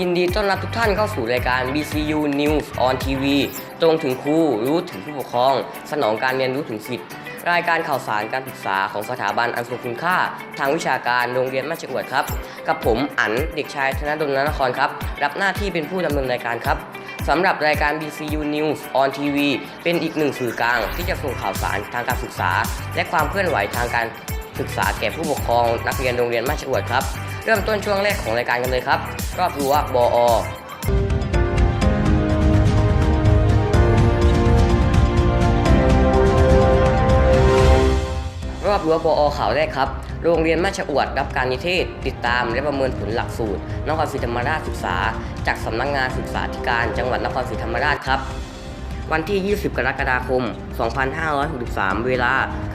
ยินดีต้อนรับทุกท่านเข้าสู่รายการ BCU News on TV ตรงถึงครูรู้ถึงผู้ปกครอง สนองการเรียนรู้ถึงสิทธิ์ รายการข่าวสารการศึกษาของสถาบันอันทรงคุณค่า ทางวิชาการโรงเรียนมัชอวดครับ กับผมอั๋นเด็กชายธนดลนนครครับ รับหน้าที่เป็นผู้ดำเนินรายการครับสำหรับรายการ BCU News on TV เป็นอีกหนึ่งสื่อกลางที่จะส่งข่าวสารทางการศึกษา และความเคลื่อนไหวทางการศึกษาแก่ผู้ปกครองนักเรียนโรงเรียนมัชอวดครับ เริ่มต้นช่วงแรกของรายการกันเลยครับ รอบรั้วบอรอบรั้วปอข่าวแรกครับ โรงเรียนมัชอวดรับการนิเทศ ติดตามและประเมินผลหลักสูตรนครศรีธรรมราชศึกษา จากสำนักงานศึกษาธิการจังหวัดนครศรีธรรมราชครับ วันที่ 20 กรกฎาคม 2563 เวลา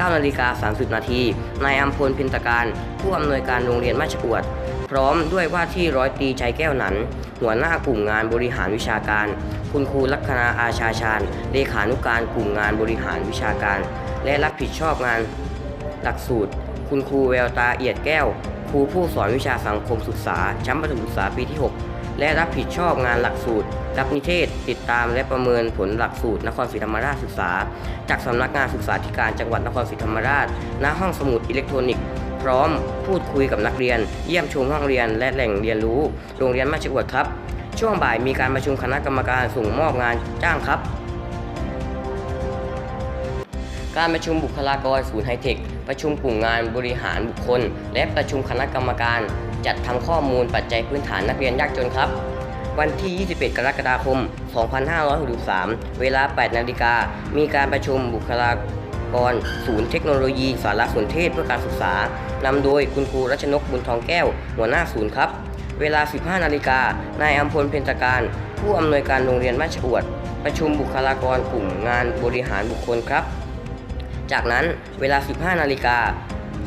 9 นาฬิกา 30 นาทีนายอัมพลพินตการ ผู้อำนวยการโรงเรียนมัชอวด พร้อมด้วยว่าที่ร้อยตรีใจแก้วหนัน หัวหน้ากลุ่มงานบริหารวิชาการ คุณครูลัคนาอาชาชาญเลขานุการกลุ่มงานบริหารวิชาการ และรับผิดชอบงานหลักสูตร คุณครูแววตาเอียดแก้ว ครูผู้สอนวิชาสังคมศึกษาชั้นประถมศึกษาปีที่ 6 และรับผิดชอบงานหลักสูตร รับนิเทศ ติดตามและประเมินผลหลักสูตรนครศรีธรรมราชศึกษา จากสำนักงานศึกษาธิการจังหวัดนครศรีธรรมราช ณ ห้องสมุดอิเล็กทรอนิกส์พร้อมพูดคุยกับนักเรียน เยี่ยมชมห้องเรียนและแหล่งเรียนรู้ โรงเรียนมาชอวดครับ ช่วงบ่ายมีการประชุมคณะกรรมการส่งมอบงานจ้างครับ การประชุมบุคลากรศูนย์ไฮเทค ประชุมกลุ่มงานบริหารบุคคล และประชุมคณะกรรมการ จัดทำข้อมูลปัจจัยพื้นฐานนักเรียนยากจนครับ วันที่ 21 กรกฎาคม 2563 เวลา 8 นาฬิกา มีการประชุมบุคลากร ศูนย์เทคโนโลยีสารสนเทศเพื่อการศึกษานำโดยคุณครูรัชนกบุญทองแก้ว หัวหน้าศูนย์ครับ เวลา 15 นาฬิกา นายอัมพลเพ็ญตการ ผู้อำนวยการโรงเรียนมัชอวด ประชุมบุคลากรกลุ่มงานบริหารบุคคลครับ จากนั้นเวลา 15 นาฬิกา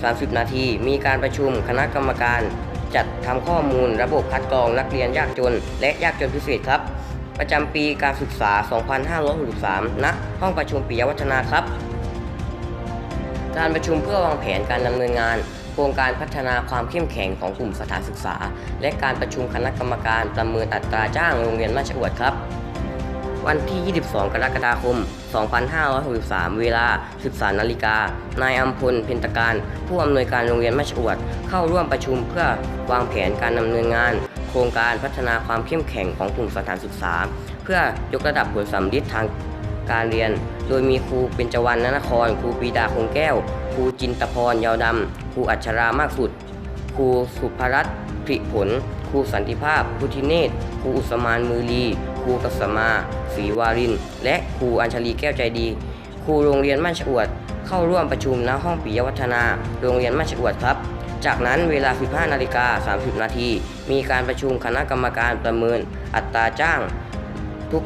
30 นาที มีการประชุมคณะกรรมการ จัดทำข้อมูลระบบคัดกรองนักเรียนยากจน และยากจนพิเศษครับ ประจำปีการศึกษา 2563ณห้องประชุมปิยวัฒนาครับ การประชุมเพื่อวางแผนการดำเนินงานโครงการพัฒนาความเข้มแข็งของกลุ่มสถานศึกษา และการประชุมคณะกรรมการประเมินอัตราจ้างโรงเรียนราชอวดครับ วันที่ 22 กรกฎาคม 2563 เวลา 13 นาฬิกา นายอัมพล เพ็ญตการ ผู้อำนวยการโรงเรียนมัชอวด เข้าร่วมประชุมเพื่อวางแผนการดำเนินงาน โครงการพัฒนาความเข้มแข็งของกลุ่มสถานศึกษา เพื่อยกระดับผลสัมฤทธิ์ทางการเรียน โดยมีครูเบญจวรรณนนคร ครูปีดาคงแก้ว ครูจินตพรยาวดำ ครูอัชรามากสุด ครูสุภรัตน์ผริผล ครูสันติภาพพุทธิเนศ ครูอุสมานมือลี ครูกัสมาศรีวาริน และครูอัญชลีแก้วใจดี ครูโรงเรียนมั่นชอวด เข้าร่วมประชุมณห้องปิยวัฒนา โรงเรียนมั่นชอวดครับจากนั้นเวลา 15 นาฬิกา 30 นาที มีการประชุมคณะกรรมการประเมินอัตราจ้างทุก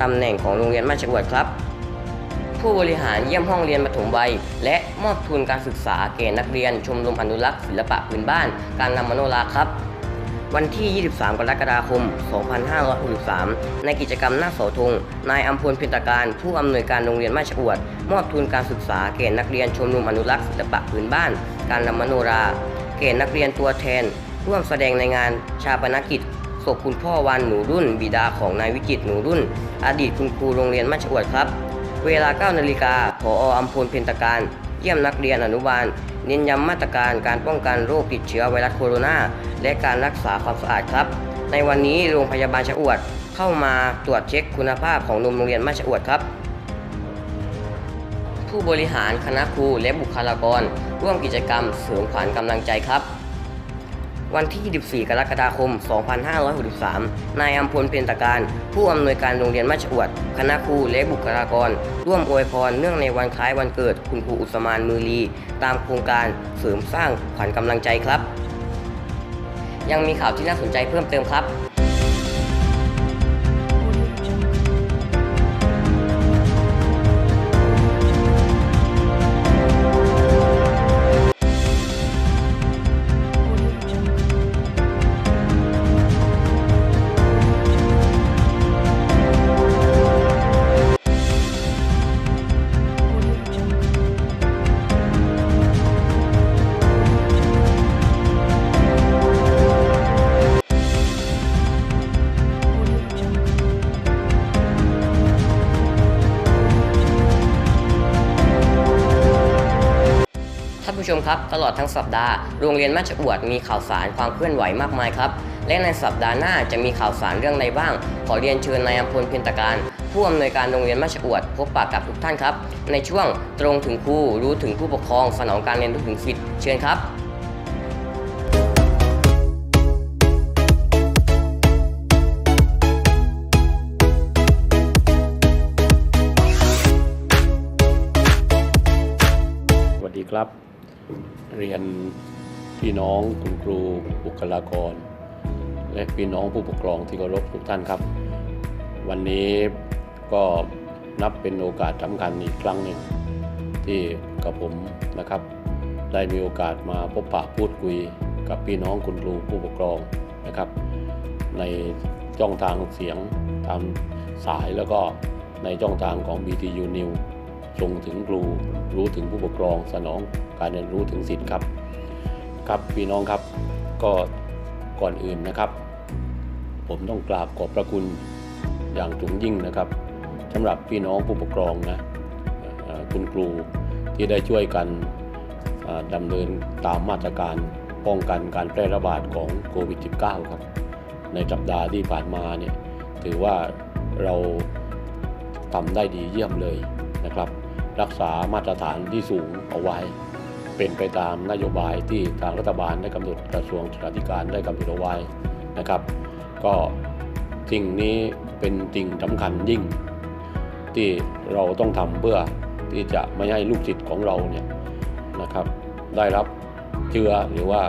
ตำแหน่งของโรงเรียนมั่นชวดครับ ผู้บริหารเยี่ยมห้องเรียนปฐมวัย และมอบทุนการศึกษาแก่นักเรียนชมรมอนุรักษ์ศิลปะพื้นบ้าน การนำมโนราครับ วันที่ 23 กรกฎาคม 2563 ในกิจกรรมหน้าเสาธง นายอัมพลเพ็ญตการ ผู้อำนวยการโรงเรียนมาชอวด มอบทุนการศึกษาแก่นักเรียนชมรมอนุรักษ์ศิลปะพื้นบ้าน การนำมโนราแก่นักเรียนตัวแทน ร่วมแสดงในงานชาปนกิจศพคุณพ่อวันหนูรุ่น บิดาของนายวิจิตหนูรุ่น อดีตคุณครูโรงเรียนมาชอวดครับ เวลา 9 นาฬิกาผออัมพลเพ็ญตการ เยี่ยมนักเรียนอนุบาล เน้นย้ำมาตรการการป้องกันโรคติดเชื้อไวรัสโคโรนาและการรักษาความสะอาดครับ ในวันนี้โรงพยาบาลชะอวดเข้ามาตรวจเช็คคุณภาพของนมโรงเรียนมาชะอวดครับ ผู้บริหารคณะครูและบุคลากร ร่วมกิจกรรมเสริมขวัญกำลังใจครับ วันที่ 24 กรกฎาคม 2563 นายอัมพลเพ็ญตการ ผู้อำนวยการโรงเรียนมัชอวด คณะครูและบุคลากร ร่วมอวยพรเนื่องในวันคล้ายวันเกิดคุณครูอุสมานมือลี ตามโครงการเสริมสร้างขวัญกำลังใจครับ ยังมีข่าวที่น่าสนใจเพิ่มเติมครับ ผู้ชมครับ ตลอดทั้งสัปดาห์โรงเรียนมัชอวดมีข่าวสารความเคลื่อนไหวมากมายครับ และในสัปดาห์หน้าจะมีข่าวสารเรื่องใดบ้าง ขอเรียนเชิญนายอำพลเพ็ญตการ ผู้อำนวยการโรงเรียนมัชอวด พบปะกับทุกท่านครับ ในช่วงตรงถึงครูรู้ถึงผู้ปกครอง สนองการเรียนรู้ถึงสิทธิ์เชิญครับสวัสดีครับ เรียนพี่น้องคุณครูบุคลากร และพี่น้องผู้ปกครองที่เคารพทุกท่านครับ วันนี้ก็นับเป็นโอกาสสำคัญอีกครั้งหนึ่ง ที่กับผมนะครับ ได้มีโอกาสมาพบปะพูดคุยกับพี่น้องคุณครูผู้ปกครองนะครับ ในช่องทางเสียงตามสายแล้วก็ในช่องทางของ BTU New ส่งถึงครู รู้ถึงผู้ปกครอง สนองการเรียนรู้ถึงสิทธิ์ครับ ครับพี่น้องครับก็ก่อนอื่นนะครับ ผมต้องกราบขอบพระคุณอย่างสูงยิ่งนะครับสำหรับพี่น้องผู้ปกครองนะคุณครูที่ได้ช่วยกันดำเนินตามมาตรการป้องกันการแพร่ระบาดของโควิด -19 ครับ ในสัปดาห์ที่ผ่านมาเนี่ยถือว่าเราทำได้ดีเยี่ยมเลยนะครับ รักษามาตรฐานที่สูงเอาไว้ เป็นไปตามนโยบายที่ทางรัฐบาลได้กำหนดกระทรวงสาธารณการได้กำหนดเอาไว้นะครับ ก็สิ่งนี้เป็นสิ่งสำคัญยิ่ง ที่เราต้องทำเพื่อที่จะไม่ให้ลูกศิษย์ของเราเนี่ยนะครับ ได้รับเชื้อหรือว่า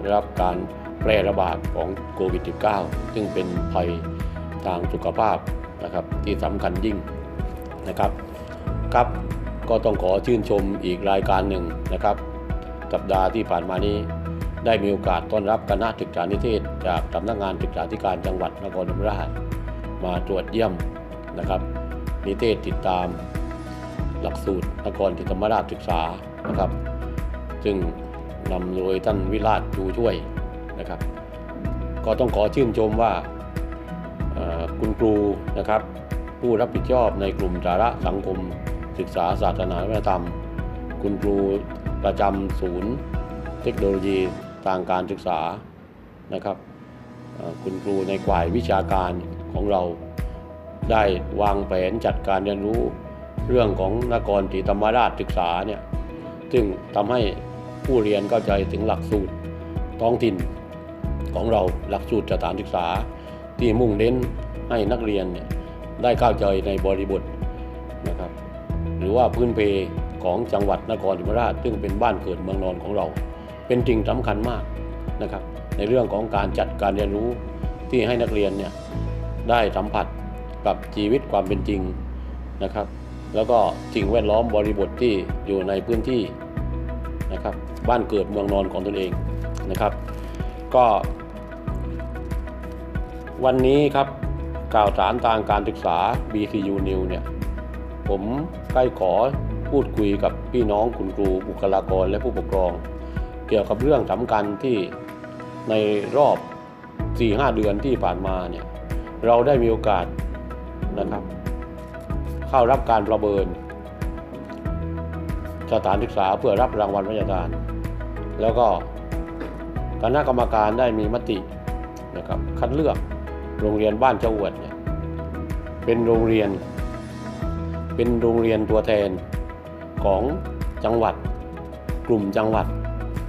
ได้รับการแพร่ระบาดของโควิด -19 ซึ่งเป็นภัยทางสุขภาพนะครับที่สำคัญยิ่งนะครับครับ ก็ต้องขอชื่นชมอีกรายการหนึ่งนะครับ สัปดาห์ที่ผ่านมานี้ ได้มีโอกาสต้อนรับคณะศึกษานิเทศ จากสำนักงานศึกษาธิการจังหวัดนครศรีธรรมราชมาตรวจเยี่ยมนะครับ นิเทศติดตาม หลักสูตรนครศรีธรรมราชศึกษานะครับ ซึ่งนำโดยท่านวิราชชูช่วยนะครับ ก็ต้องขอชื่นชมว่าคุณครูนะครับ ผู้รับผิดชอบในกลุ่มสาระสังคม ศึกษาศาสนาวัฒนธรรม คุณครูประจำศูนย์ เทคโนโลยีทางการศึกษานะครับคุณครูในฝ่ายวิชาการของเรา ได้วางแผนจัดการเรียนรู้เรื่องของนครศรีธรรมราชศึกษาเนี่ยซึ่งทำให้ผู้เรียนเข้าใจถึงหลักสูตรท้องถิ่นของเราหลักสูตรสถานศึกษาที่มุ่งเน้นให้นักเรียนเนี่ยได้เข้าใจในบริบท หรือว่าพื้นเพของจังหวัดนครศรีธรรมราชซึ่งเป็นบ้านเกิดเมืองนอนของเรา เป็นสิ่งสำคัญมากนะครับ ในเรื่องของการจัดการเรียนรู้ที่ให้นักเรียนเนี่ยได้สัมผัสกับชีวิตความเป็นจริงนะครับ แล้วก็สิ่งแวดล้อมบริบทที่อยู่ในพื้นที่นะครับ บ้านเกิดเมืองนอนของตนเองนะครับ ก็ วันนี้ครับข่าวสารทางการศึกษา BCU New เนี่ย ผมใกล้ขอพูดคุยกับพี่น้องคุณครูบุคลากรและผู้ปกครอง เกี่ยวกับเรื่องสำคัญที่ในรอบ 4-5 เดือนที่ผ่านมาเนี่ยเราได้มีโอกาสนะครับ เข้ารับการประเมินสถานศึกษาเพื่อรับรางวัลพระราชทาน แล้วก็คณะกรรมการได้มีมตินะครับคัดเลือกโรงเรียนบ้านเจ้าอวดเนี่ยเป็นโรงเรียน เป็นโรงเรียนตัวแทนของจังหวัด กลุ่มจังหวัด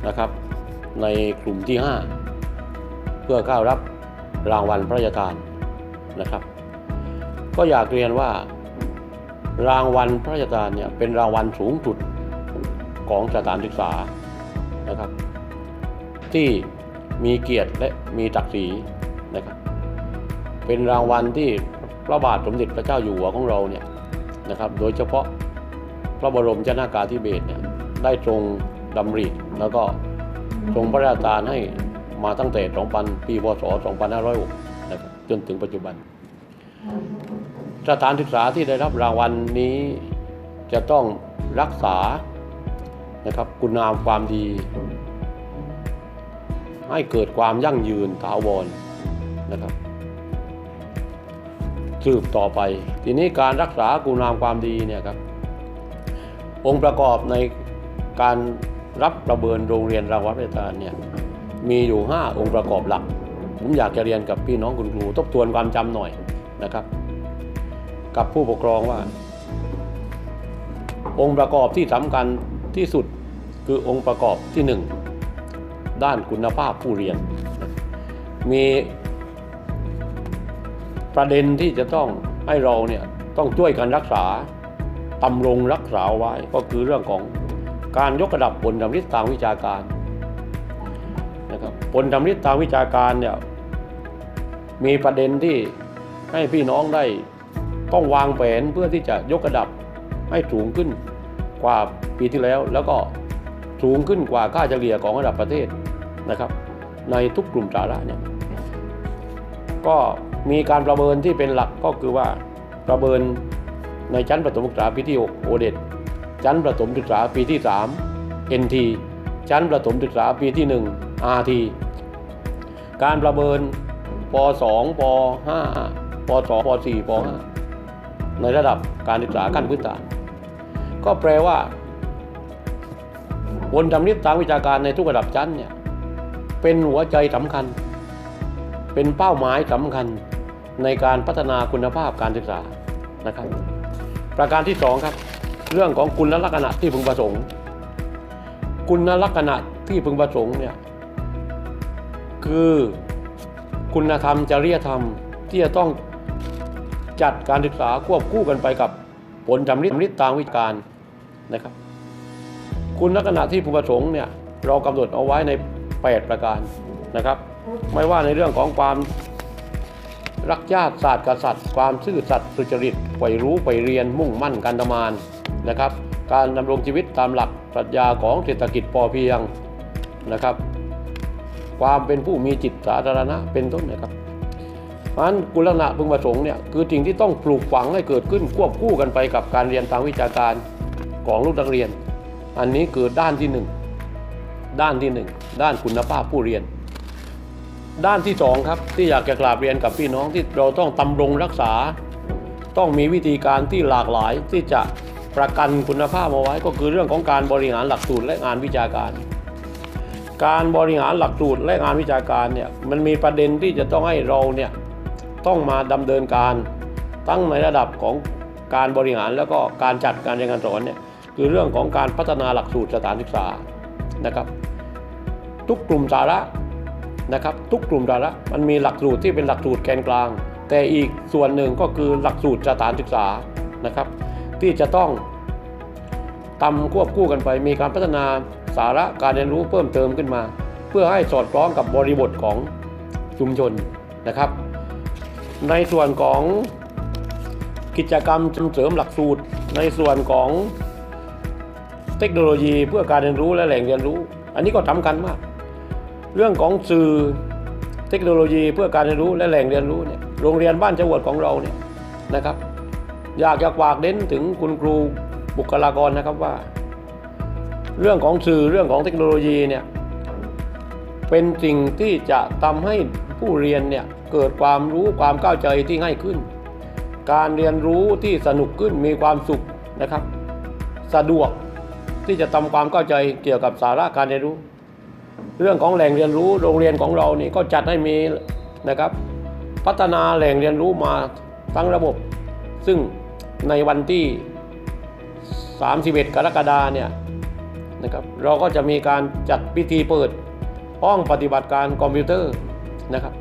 นะครับ ในกลุ่มที่ 5 เพื่อเข้ารับรางวัลพระราชทานนะครับ ก็อยากเรียนว่ารางวัลพระราชทานเนี่ยเป็นรางวัลสูงสุดของสถานศึกษานะครับ ที่มีเกียรติและมีศักดิ์ศรีนะครับ เป็นรางวัลที่พระบาทสมเด็จพระเจ้าอยู่หัวของเราเนี่ย นะครับ โดยเฉพาะพระบรมชนากาธิเบศเนี่ยได้ทรงดำริแล้วก็ทรงพระราชทานให้มาตั้งแต่ 2000 ปีพศ 2506นะครับจนถึงปัจจุบัน สถานศึกษาที่ได้รับรางวัลนี้จะต้องรักษานะครับคุณงามความดี ให้เกิดความยั่งยืนถาวรนะครับ สืบต่อไป ทีนี้การรักษาคุณงามความดีเนี่ยครับ องค์ประกอบในการรับประเมินโรงเรียนรางวัลพระราชทานเนี่ยมีอยู่ 5 องค์ประกอบหลัก ผมอยากจะเรียนกับพี่น้องคุณครูทบทวนความจำหน่อยนะครับ กับผู้ปกครองว่า องค์ประกอบที่สำคัญที่สุดคือองค์ประกอบที่หนึ่งด้านคุณภาพผู้เรียน มี ประเด็นที่จะต้องให้เราเนี่ยต้องช่วยกันรักษาตำรงรักษาไว้ก็คือเรื่องของการยกระดับผลดำริทางวิชาการนะครับผลดำริทางวิชาการเนี่ยมีประเด็นที่ให้พี่น้องได้ต้องวางแผนเพื่อที่จะยกระดับให้สูงขึ้นกว่าปีที่แล้ว แล้วก็สูงขึ้นกว่าค่าเฉลี่ยของระดับประเทศนะครับ ในทุกกลุ่มสาระเนี่ยก็ มีการประเมินที่เป็นหลักก็คือว่าประเมินในชั้นประถมศึกษาปีที่ 6 โอเดตชั้นประถมศึกษาปีที่ 3 NT ชั้นประถมศึกษาปีที่ 1 RT การประเมินป .2 ป .5 ป .2 ป .4 ป .5 ในระดับการศึกษาขั้นพื้นฐาน ก็แปลว่าบนทำนิตทางวิชาการในทุกระดับชั้นเนี่ยเป็นหัวใจสำคัญ เป็นเป้าหมายสำคัญ ในการพัฒนาคุณภาพการศึกษานะครับ ประการที่สองครับ เรื่องของคุณลักษณะที่พึงประสงค์ คุณลักษณะที่พึงประสงค์เนี่ยคือคุณธรรมจริยธรรมที่จะต้องจัดการศึกษาควบคู่กันไปกับผลจำริดทางวิชาการนะครับ คุณลักษณะที่พึงประสงค์เนี่ยเรากำหนดเอาไว้ใน 8 ประการนะครับ ไม่ว่าในเรื่องของความ รักชาติศาสตร์กษัตริย์ ความซื่อสัตย์สุจริตใฝ่รู้ใฝ่เรียนมุ่งมั่นการทำงานนะครับ การดำรงชีวิตตามหลักปรัชญาของเศรษฐกิจพอเพียงนะครับ ความเป็นผู้มีจิตสาธารณะเป็นต้นนะครับเพราะนั้นกุลณะพึงประสงค์เนี่ยคือสิ่งที่ต้องปลูกฝังให้เกิดขึ้นควบคู่กันไปกับการเรียนทางวิชาการของลูกนักเรียน อันนี้คือด้านที่หนึ่งด้านที่หนึ่งด้านคุณภาพผู้เรียน ด้านที่สองครับที่อยากจะกราบเรียนกับพี่น้องที่เราต้องตำรงรักษา ต้องมีวิธีการที่หลากหลายที่จะประกันคุณภาพเอาไว้ก็คือเรื่องของการบริหารหลักสูตรและงานวิชาการ การบริหารหลักสูตรและงานวิชาการเนี่ยมันมีประเด็นที่จะต้องให้เราเนี่ยต้องมาดำเนินการตั้งในระดับของการบริหารแล้วก็การจัดการเรียนการสอนเนี่ยคือเรื่องของการพัฒนาหลักสูตรสถานศึกษานะครับ ทุกกลุ่มสาระ นะครับทุกกลุ่มสาระมันมีหลักสูตรที่เป็นหลักสูตรแกนกลาง แต่อีกส่วนหนึ่งก็คือหลักสูตรสถานศึกษานะครับ ที่จะต้องทำควบคู่กันไป มีการพัฒนาสาระการเรียนรู้เพิ่มเติมขึ้นมา เพื่อให้สอดคล้องกับบริบทของชุมชนนะครับ ในส่วนของกิจกรรมเสริมหลักสูตร ในส่วนของเทคโนโลยีเพื่อการเรียนรู้และแหล่งเรียนรู้ อันนี้ก็สำคัญมาก เรื่องของสื่อเทคโนโลยีเพื่อการเรียนรู้และแหล่งเรียนรู้เนี่ยโรงเรียนบ้านจวดของเราเนี่ยนะครับ อยากจะฝากเน้นถึงคุณครูบุคลากรนะครับว่า เรื่องของสื่อเรื่องของเทคโนโลยีเนี่ยเป็นสิ่งที่จะทำให้ผู้เรียนเนี่ยเกิดความรู้ความเข้าใจที่ง่ายขึ้น การเรียนรู้ที่สนุกขึ้นมีความสุขนะครับ สะดวกที่จะทำความเข้าใจเกี่ยวกับสาระการเรียนรู้ เรื่องของแหล่งเรียนรู้โรงเรียนของเรานี่ก็จัดให้มีนะครับ พัฒนาแหล่งเรียนรู้มาทั้งระบบ ซึ่งในวันที่ 31 กรกฎาเนี่ยนะครับเราก็จะมีการจัดพิธีเปิดห้องปฏิบัติการคอมพิวเตอร์นะครับ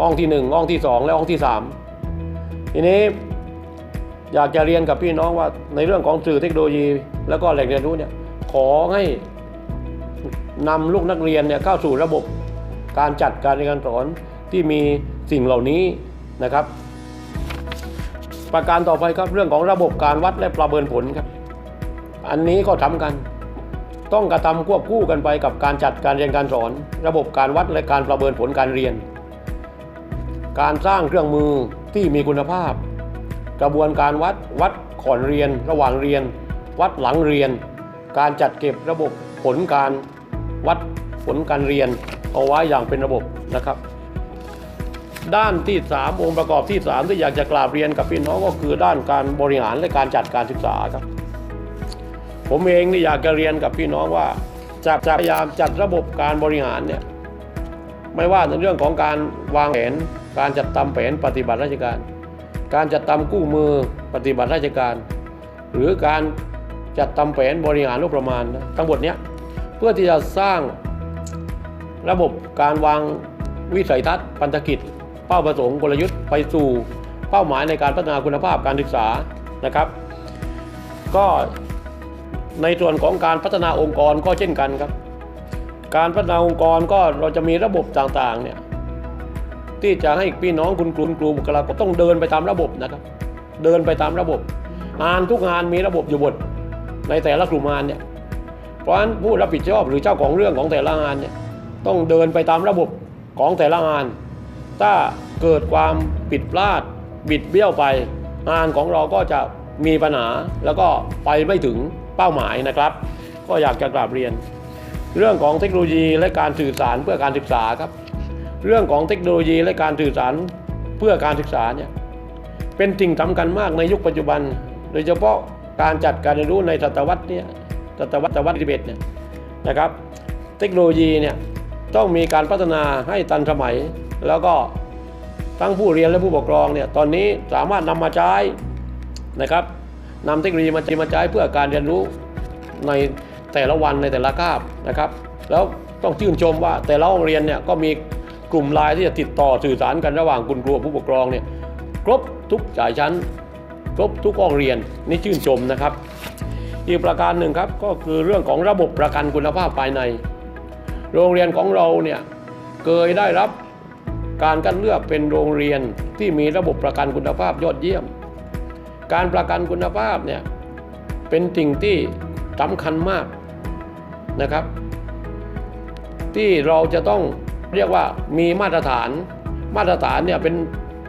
ห้องที่ 1 ห้องที่ 2 และห้องที่ 3 ทีนี้อยากจะเรียนกับพี่น้องว่าในเรื่องของสื่อเทคโนโลยี แล้วก็แหล่งเรียนรู้เนี่ยขอให้ นำลูกนักเรียนเนี่ยเข้าสู่ระบบการจัดการเรียนการสอนที่มีสิ่งเหล่านี้นะครับ ประการต่อไปครับเรื่องของระบบการวัดและประเมินผลครับ อันนี้ก็ทำกัน ต้องกระทำควบคู่กันไปกับการจัดการเรียนการสอน ระบบการวัดและการประเมินผลการเรียน การสร้างเครื่องมือที่มีคุณภาพ กระบวนการวัดวัดก่อนเรียน ระหว่างเรียน วัดหลังเรียน การจัดเก็บระบบผลการ วัดผลการเรียนเอาไว้อย่างเป็นระบบนะครับ ด้านที่ 3 องค์ประกอบที่ 3 ที่อยากจะกราบเรียนกับพี่น้องก็คือด้านการบริหารและการจัดการศึกษาครับ ผมเองนี่อยากจะเรียนกับพี่น้องว่าจะจะพยายามจัดระบบการบริหารเนี่ยไม่ว่าในเรื่องของการวางแผน การจัดทำแผนปฏิบัติราชการ การจัดทำกู้มือปฏิบัติราชการ หรือการจัดทำแผนบริหารงบประมาณนะทั้งหมดเนี้ย เพื่อที่จะสร้างระบบการวางวิสัยทัศน์พันธกิจ เป้าประสงค์กลยุทธ์ไปสู่เป้าหมายในการพัฒนาคุณภาพการศึกษานะครับ ก็ในส่วนของการพัฒนาองค์กรก็เช่นกันครับ การพัฒนาองค์กรก็เราจะมีระบบต่างๆเนี่ยที่จะให้พี่น้องคุณครูครูบุคลากรต้องเดินไปตามระบบนะครับ เดินไปตามระบบ งานทุกงานมีระบบอยู่บทในแต่ละกลุ่มงานเนี่ย เพราะฉะนั้นผู้รับผิดชอบหรือเจ้าของเรื่องของแต่ละงานเนี่ยต้องเดินไปตามระบบของแต่ละงาน ถ้าเกิดความผิดพลาด บิดเบี้ยวไป งานของเราก็จะมีปัญหาแล้วก็ไปไม่ถึงเป้าหมายนะครับ ก็อยากจะกราบเรียน เรื่องของเทคโนโลยีและการสื่อสารเพื่อการศึกษาครับ เรื่องของเทคโนโลยีและการสื่อสารเพื่อการศึกษาเนี่ยเป็นสิ่งสำคัญมากในยุคปัจจุบัน โดยเฉพาะการจัดการเรียนรู้ในศตวรรษเนี่ย ศตวรรษศตวรรษที่11เนี่ยนะครับ เทคโนโลยีเนี่ยต้องมีการพัฒนาให้ทันสมัย แล้วก็ทั้งผู้เรียนและผู้ปกครองเนี่ยตอนนี้สามารถนำมาใช้นะครับนำเทคโนโลยีมามาใช้เพื่อการเรียนรู้ในแต่ละวันในแต่ละคาบนะครับ แล้วต้องชื่นชมว่าแต่ละโรงเรียนเนี่ยก็มีกลุ่มไลน์ที่จะติดต่อสื่อสารกันระหว่างคุณครูผู้ปกครองเนี่ยครบทุกสายชั้น ครบทุกห้องเรียนนี่ชื่นชมนะครับ อีกประการหนึ่งครับก็คือเรื่องของระบบประกันคุณภาพภายใน โรงเรียนของเราเนี่ยเคยได้รับการคัดเลือกเป็นโรงเรียนที่มีระบบประกันคุณภาพยอดเยี่ยม การประกันคุณภาพเนี่ยเป็นสิ่งที่สำคัญมากนะครับ ที่เราจะต้องเรียกว่ามีมาตรฐาน มาตรฐานเนี่ยเป็น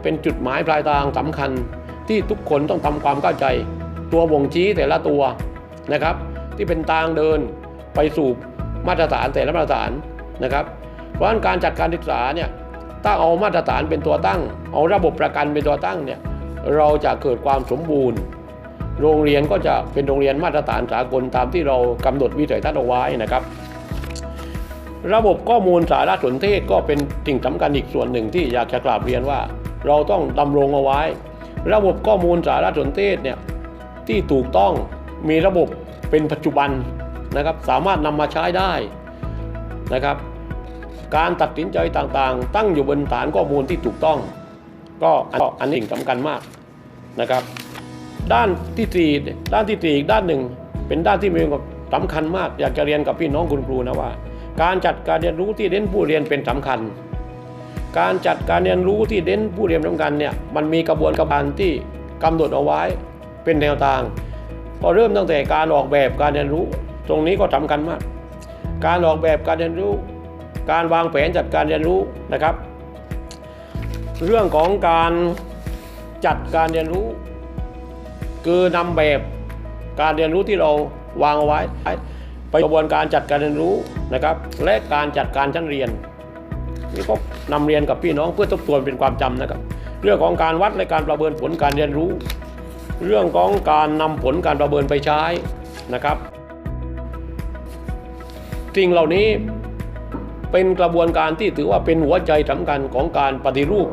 เป็นจุดหมายปลายทางสำคัญที่ทุกคนต้องทำความเข้าใจ ตัวบ่งชี้แต่ละตัว นะครับ ที่เป็นทางเดินไปสู่มาตรฐานแต่ละมาตรฐานนะครับ เพราะฉะนั้นการจัดการศึกษาเนี่ยถ้าเอามาตรฐานเป็นตัวตั้ง เอาระบบประกันเป็นตัวตั้งเนี่ยเราจะเกิดความสมบูรณ์ โรงเรียนก็จะเป็นโรงเรียนมาตรฐานสากลตามที่เรากำหนดวิสัยทัศน์เอาไว้นะครับ ระบบข้อมูลสารสนเทศก็เป็นสิ่งสำคัญอีกส่วนหนึ่งที่อยากจะกราบเรียนว่า เราต้องดำรงเอาไว้ ระบบข้อมูลสารสนเทศเนี่ยที่ถูกต้อง มีระบบเป็นปัจจุบันนะครับสามารถนำมาใช้ได้นะครับ การตัดสินใจต่างๆ ตั้งอยู่บนฐานข้อมูลที่ถูกต้อง ก็อันนี้สำคัญมากนะครับ ด้านที่สี่ด้านที่สี่อีกด้านหนึ่ง เป็นด้านที่มีความสำคัญมาก อยากจะเรียนกับพี่น้องคุณครูนะว่า การจัดการเรียนรู้ที่เน้นผู้เรียนเป็นสำคัญ การจัดการเรียนรู้ที่เน้นผู้เรียนสำคัญเนี่ยมันมีกระบวนการที่กำหนดเอาไว้เป็นแนวทาง ก็เริ่มตั้งแต่การออกแบบการเรียนรู้ ตรงนี้ก็สำคัญมาก การออกแบบการเรียนรู้ การวางแผนจัดการเรียนรู้นะครับ เรื่องของการจัดการเรียนรู้ คือนำแบบการเรียนรู้ที่เราวางเอาไว้ ไปกระบวนการจัดการเรียนรู้นะครับ และการจัดการชั้นเรียนนี่ก็นำเรียนกับพี่น้องเพื่อทบทวนเป็นความจำนะครับ เรื่องของการวัดและการประเมินผลการเรียนรู้ เรื่องของการนำผลการประเมินไปใช้นะครับสิ่งเหล่านี้เป็นกระบวนการที่ถือว่าเป็นหัวใจสำคัญของการปฏิรูป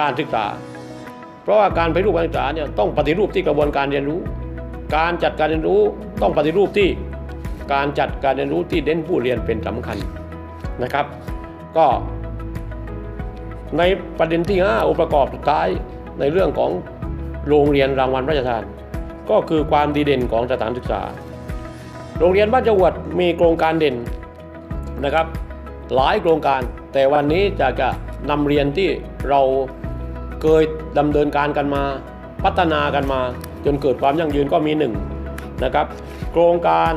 การศึกษา เพราะว่าการปฏิรูปการศึกษาเนี่ยต้องปฏิรูปที่กระบวนการเรียนรู้ การจัดการเรียนรู้ต้องปฏิรูปที่การจัดการเรียนรู้ที่เน้นผู้เรียนเป็นสำคัญนะครับ ก็ในประเด็นที่5องค์ประกอบสุดท้ายในเรื่องของ โรงเรียนรางวัลพระราชทาน ก็คือความดีเด่นของสถานศึกษา โรงเรียนบ้านจังหวัดมีโครงการเด่นนะครับ หลายโครงการ แต่วันนี้จะจะนำเรียนที่เราเคยดำเนินการกันมาพัฒนากันมา จนเกิดความยั่งยืนก็มีหนึ่งนะครับ โครงการ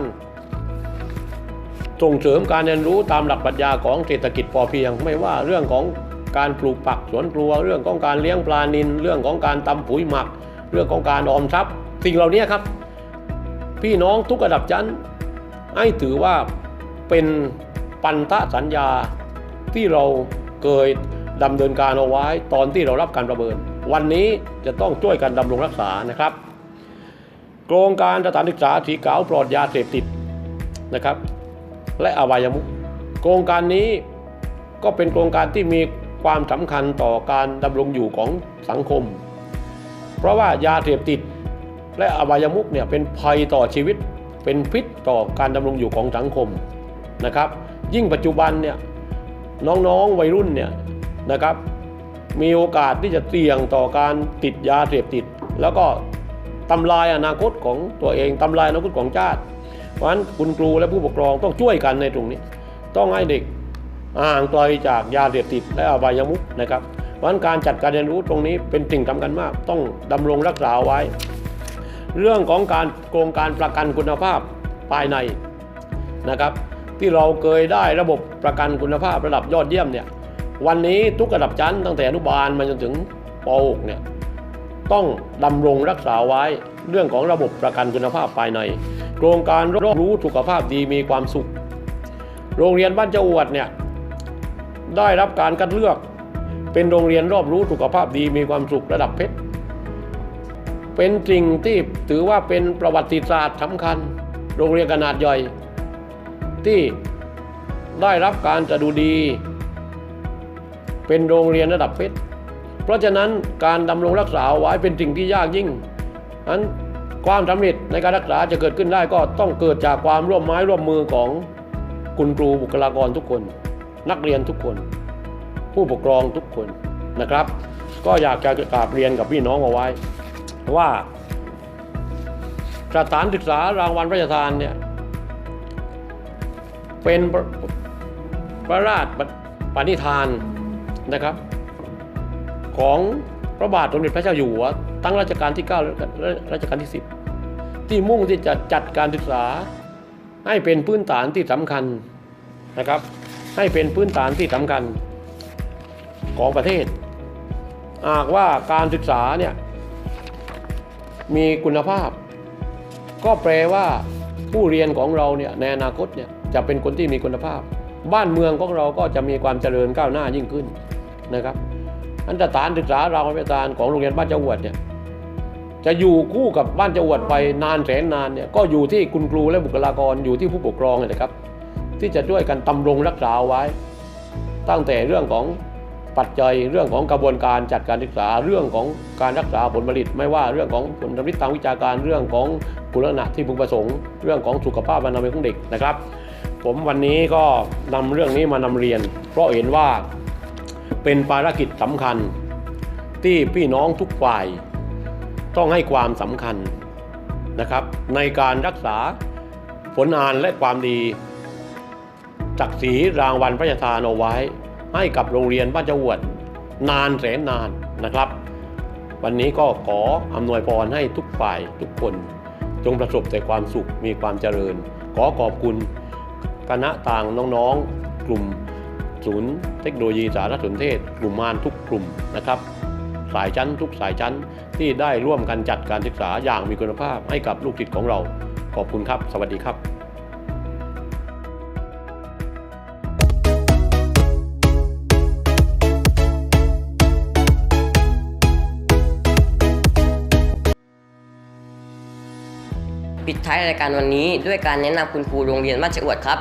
ส่งเสริมการเรียนรู้ตามหลักปรัชญาของเศรษฐกิจพอเพียง ไม่ว่าเรื่องของ การปลูกผักสวนครัว เรื่องของการเลี้ยงปลานิลเรื่องของการตำปุ๋ยหมัก เรื่องของการออมทรัพย์ สิ่งเหล่านี้ครับ พี่น้องทุกระดับชั้น ให้ถือว่าเป็นปันทะสัญญาที่เราเคยดำเนินการเอาไว้ตอนที่เรารับการประเมิน วันนี้จะต้องช่วยกันดำรงรักษานะครับ โครงการสถานศึกษาสีขาวปลอดยาเสพติดนะครับ และอบายมุขโครงการนี้ก็เป็นโครงการที่มี ความสำคัญต่อการดำรงอยู่ของสังคม เพราะว่ายาเสพติด และอบายมุขเนี่ยเป็นภัยต่อชีวิต เป็นพิษต่อการดำรงอยู่ของสังคมนะครับ ยิ่งปัจจุบันเนี่ยน้องๆวัยรุ่นเนี่ยนะครับมีโอกาสที่จะเสี่ยงต่อการติดยาเสพติด แล้วก็ทำลายอนาคตของตัวเองทำลายอนาคตของชาติ เพราะฉะนั้นคุณครูและผู้ปกครองต้องช่วยกันในตรงนี้ ต้องให้เด็ก ห่างไกลจากยาเสพติดและอบายมุขนะครับเพราะฉะนั้นการจัดการเรียนรู้ตรงนี้เป็นสิ่งสำคัญมาก ต้องดำรงรักษาไว้ เรื่องของการโครงการประกันคุณภาพภายในนะครับ ที่เราเคยได้ระบบประกันคุณภาพระดับยอดเยี่ยมเนี่ยวันนี้ทุกระดับชั้นตั้งแต่อนุบาลมาจนถึงป .6 เนี่ยต้องดำรงรักษาไว้เรื่องของระบบประกันคุณภาพภายใน โครงการรอบรู้สุขภาพดีมีความสุข โรงเรียนบ้านเจ้าอวดเนี่ย ได้รับการคัดเลือก เป็นโรงเรียนรอบรู้สุขภาพดีมีความสุขระดับเพชรเป็นสิ่งที่ถือว่าเป็นประวัติศาสตร์สำคัญ โรงเรียนขนาดใหญ่ ที่ได้รับการจะดูดี เป็นโรงเรียนระดับเพชรเพราะฉะนั้นการดำรงรักษาไว้เป็นสิ่งที่ยากยิ่งนั้นความสำเร็จในการรักษาจะเกิดขึ้นได้ก็ต้องเกิดจากความร่วมไม้ร่วมมือของคุณครูบุคลากรทุกคน นักเรียนทุกคน ผู้ปกครองทุกคนนะครับ ก็อยากจะกราบเรียนกับพี่น้องเอาไว้ ว่าสถานศึกษารางวัลพระราชทานเนี่ยเป็นพระราชปณิธานนะครับ ของพระบาทสมเด็จพระเจ้าอยู่หัวตั้งรัชกาลที่9และรัชกาลที่ 10 ที่มุ่งที่จะจัดการศึกษาให้เป็นพื้นฐานที่สำคัญนะครับ ให้เป็นพื้นฐานที่สำคัญของประเทศ หากว่าการศึกษาเนี่ยมีคุณภาพ ก็แปลว่าผู้เรียนของเราเนี่ยในอนาคตเนี่ยจะเป็นคนที่มีคุณภาพ บ้านเมืองของเราก็จะมีความเจริญก้าวหน้ายิ่งขึ้นนะครับอันสถานศึกษาเรามวิทยานของโรงเรียนบ้านเจ้าอวดเนี่ยจะอยู่คู่กับบ้านเจ้าอวดไปนานแสนนานเนี่ยก็อยู่ที่คุณครูและบุคลากรอยู่ที่ผู้ปกครองเลยนะครับ ที่จะช่วยกันตำรงรักษาไว้ ตั้งแต่เรื่องของปัจจัยเรื่องของกระบวนการจัดการศึกษาเรื่องของการรักษาผลผลิต ไม่ว่าเรื่องของผลผลิตทางวิชาการเรื่องของคุณลักษณะที่พึงประสงค์ เรื่องของสุขภาพอนามัยของเด็กนะครับ ผมวันนี้ก็นำเรื่องนี้มานำเรียน เพราะเห็นว่าเป็นภารกิจสำคัญ ที่พี่น้องทุกฝ่าย ต้องให้ความสำคัญนะครับ ในการรักษาผลงานและความดี ศักดิ์ศรีรางวัลพระราชทานเอาไว้ ให้กับโรงเรียนบ้านจวดนานแสนนานนะครับ วันนี้ก็ขออำนวยพรให้ทุกฝ่ายทุกคน จงประสบแต่ความสุขมีความเจริญ ขอขอบคุณคณะต่างน้องๆ กลุ่มศูนย์เทคโนโลยีสารสนเทศ กลุ่มมารทุกกลุ่มนะครับ สายชั้นทุกสายชั้นที่ได้ร่วมกันจัดการศึกษาอย่างมีคุณภาพให้กับลูกศิษย์ของเรา ขอบคุณครับ สวัสดีครับ ปิดท้ายรายการวันนี้ด้วยการแนะนำคุณครูโรงเรียนบ้านชะอวดครับ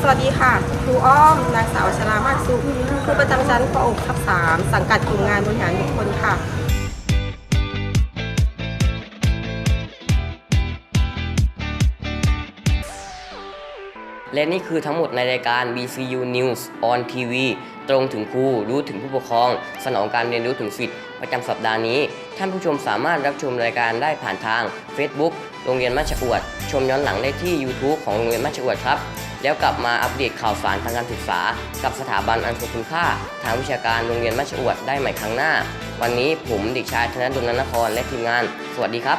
สวัสดีค่ะ ครูอ้อม นางสาวชลามากสุขครูประจำชั้นป .6 ทับ3สังกัดกลุ่มงานบริหารบุคคลค่ะ และนี่คือทั้งหมดในรายการ BCU News on TV ตรงถึงครูรู้ถึงผู้ปกครอง สนองการเรียนรู้ถึงสิทธิประจำสัปดาห์นี้ ท่านผู้ชมสามารถรับชมรายการได้ผ่านทาง Facebook โรงเรียนมัชอวด ชมย้อนหลังได้ที่ YouTube ของโรงเรียนมัชอวดครับ แล้วกลับมาอัปเดตข่าวสารทางการศึกษา กับสถาบันอันทรงคุณค่า ทางวิชาการโรงเรียนมัชอวดได้ใหม่ครั้งหน้า วันนี้ผมเด็กชายธนดลนนครและทีมงาน สวัสดีครับ